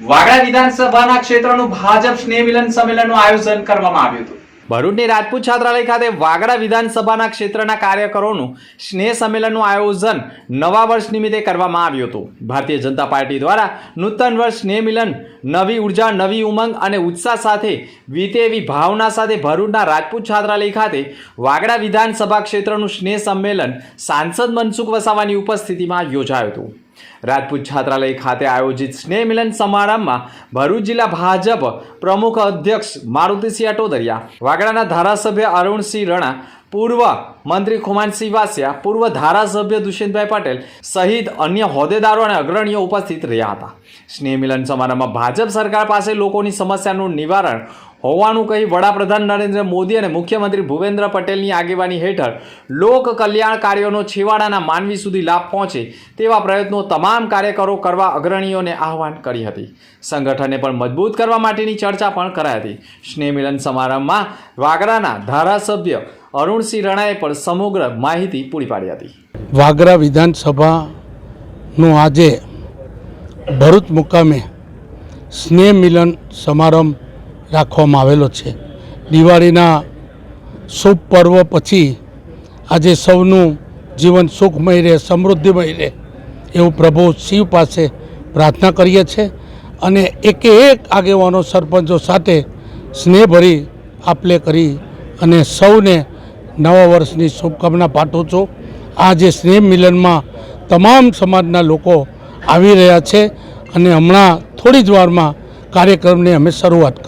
વાગડા વિધાનસભાના ક્ષેત્રનું ભાજપ સ્નેહ મિલન સંમેલનનું આયોજન કરવામાં આવ્યું હતું. ભરૂચની રાજપૂત છાત્રાલય ખાતે વાગડા વિધાનસભાના ક્ષેત્રના કાર્યકરોનું સ્નેહ સંમેલનનું આયોજન નવા વર્ષ નિમિત્તે કરવામાં આવ્યું હતું. ભારતીય જનતા પાર્ટી દ્વારા નૂતન વર્ષ સ્નેહ મિલન નવી ઊર્જા, નવી ઉમંગ અને ઉત્સાહ સાથે વીતે એવી ભાવના સાથે ભરૂચના રાજપૂત છાત્રાલય ખાતે વાગડા વિધાનસભા ક્ષેત્રનું સ્નેહ સંમેલન સાંસદ મનસુખ વસાવાની ઉપસ્થિતિમાં યોજાયું હતું. રાજપૂત છાત્રાલય ખાતે આયોજિત સ્નેહ મિલન સમારંભમાં ભરૂચ જિલ્લા ભાજપ પ્રમુખ અધ્યક્ષ મારુતિસિંહ અટોદરિયા, વાગડાના ધારાસભ્ય અરુણસિંહ રણા પૂર્વ મંત્રી ખુમાનસિંહ વાસિયા પૂર્વ ધારાસભ્ય દુષ્યંતભાઈ પટેલ સહિત અન્ય હોદ્દેદારો અને અગ્રણીઓ ઉપસ્થિત રહ્યા હતા. સ્નેહ મિલન સમારંભમાં ભાજપ સરકાર પાસે લોકોની સમસ્યાનું નિવારણ હોવાનું કહી વડાપ્રધાન નરેન્દ્ર મોદી અને મુખ્યમંત્રી ભૂપેન્દ્ર પટેલની આગેવાની હેઠળ લોક કલ્યાણ કાર્યોનો છેવાડાના માનવી સુધી લાભ પહોંચે તેવા પ્રયત્નો તમામ કાર્યકરો કરવા અગ્રણીઓને આહવાન કરી હતી. સંગઠનને પણ મજબૂત કરવા માટેની ચર્ચા પણ કરાઈ હતી. સ્નેહમિલન સમારંભમાં વાગરાના ધારાસભ્ય અરુણસિંહ રણાએ પણ સમગ્ર માહિતી પૂરી પાડી હતી. વાગરા વિધાનસભાનું આજે ભરૂચ મુકામે સ્નેહ મિલન સમારંભ રાખવામાં આવેલો છે. દિવાળીના શુભ પર્વ પછી આજે સૌનું જીવન સુખમય રહે, સમૃદ્ધિમય રહે એવું પ્રભુ શિવ પાસે પ્રાર્થના કરીએ છીએ અને એકે એક આગેવાનો, સરપંચો સાથે સ્નેહભરી આપલે કરી અને સૌને નવા વર્ષની શુભકામના પાઠવું છું. આ જે સ્નેહ મિલનમાં તમામ સમાજના લોકો આવી રહ્યા છે અને હમણાં થોડી જ વારમાં કાર્યક્રમની અમે શરૂઆત કરી